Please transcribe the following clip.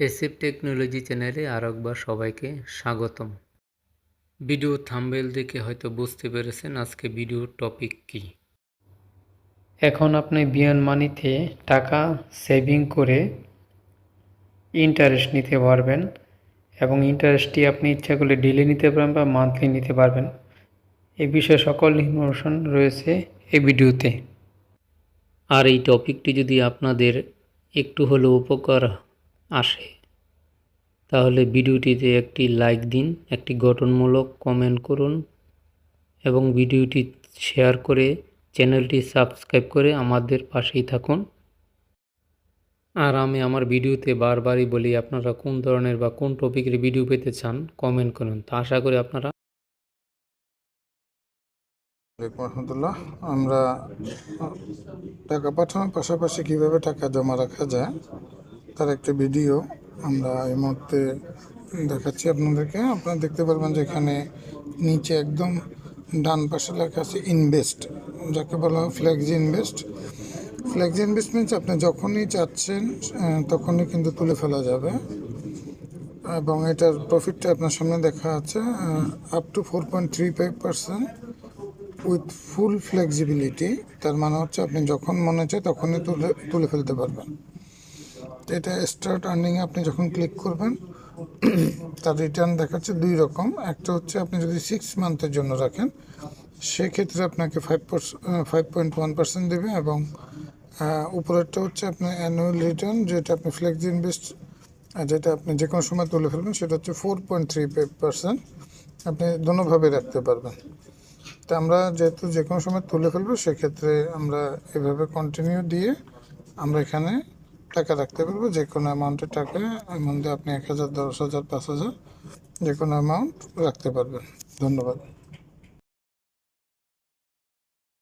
এসিপ technology চ্যানেলে আর একবার সবাইকে স্বাগতম। ভিডিও থাম্বেল দেখে হয়তো বুঝতে পেরেছেন আজকে ভিডিওর টপিক কি। এখন আপনি বিয়ান মানিতে টাকা সেভিং করে ইন্টারেস্ট নিতে পারবেন এবং ইন্টারেস্টটি আপনি ইচ্ছা করলে ডেলি নিতে পারবেন বা মান্থলি নিতে পারবেন। এই বিষয়ে সকল ইনফরমেশন রয়েছে এই ভিডিওতে। আর এই টপিকটি যদি আপনাদের একটু হলেও উপকার আসে। তাহলে ভিডিওটিতে একটি লাইক দিন, একটি গঠনমূলক কমেন্ট করুন এবং ভিডিওটি শেয়ার করে চ্যানেলটি সাবস্ক্রাইব করে আমাদের পাশেই থাকুন। আর আমি আমার ভিডিওতে বারবারই বলি, আপনারা কোন ধরনের বা কোন টপিকের ভিডিও পেতে চান কমেন্ট করুন। তা আশা করি আপনারা রহমতুল্লাহ আমরা টাকা পাঠানোর পাশাপাশি কীভাবে টাকা জমা রাখা যায়? তার একটা ভিডিও আমরা এই মুহূর্তে দেখাচ্ছি আপনাদেরকে। আপনারা দেখতে পারবেন যে এখানে নিচে একদম ডান পাশে লেখা আছে ইনভেস্ট যাকে বলা হয় flexi invest flexi invest means আপনি যখনই চাচ্ছেন তখনই কিন্তু তুলে ফেলা যাবে। এবং এটার প্রফিটটা আপনার সামনে দেখা আছে up to four point three five percent with full flexibility তার মানে হচ্ছে আপনি যখন মনে চায় তখনই তুলে তুলে ফেলতে পারবেন। এটা স্টার্ট আর্নিংয়ে আপনি যখন ক্লিক করবেন, তার রিটার্ন দেখাচ্ছে দুই রকম। একটা হচ্ছে আপনি যদি সিক্স মান্থের জন্য রাখেন, সেক্ষেত্রে আপনাকে five five point one percent দেবে এবং উপরেরটা হচ্ছে আপনার অ্যানুয়াল রিটার্ন যেটা আপনি ফ্লেক্সি ইনভেস্ট যেটা আপনি যে কোনো সময় তুলে ফেলবেন, সেটা হচ্ছে ফোর পয়েন্ট থ্রি পার্সেন্ট আপনি দোনোভাবে রাখতে পারবেন। তা আমরা যেহেতু যে কোনো সময় তুলে ফেলব, সেক্ষেত্রে আমরা এভাবে কন্টিনিউ দিয়ে আমরা এখানে টাকা রাখতে পারব, যে কোনো অ্যামাউন্টের টাকা মধ্যে আপনি এক হাজার, দশ হাজার, পাঁচ হাজার, যে কোনো অ্যামাউন্ট রাখতে পারবেন। ধন্যবাদ।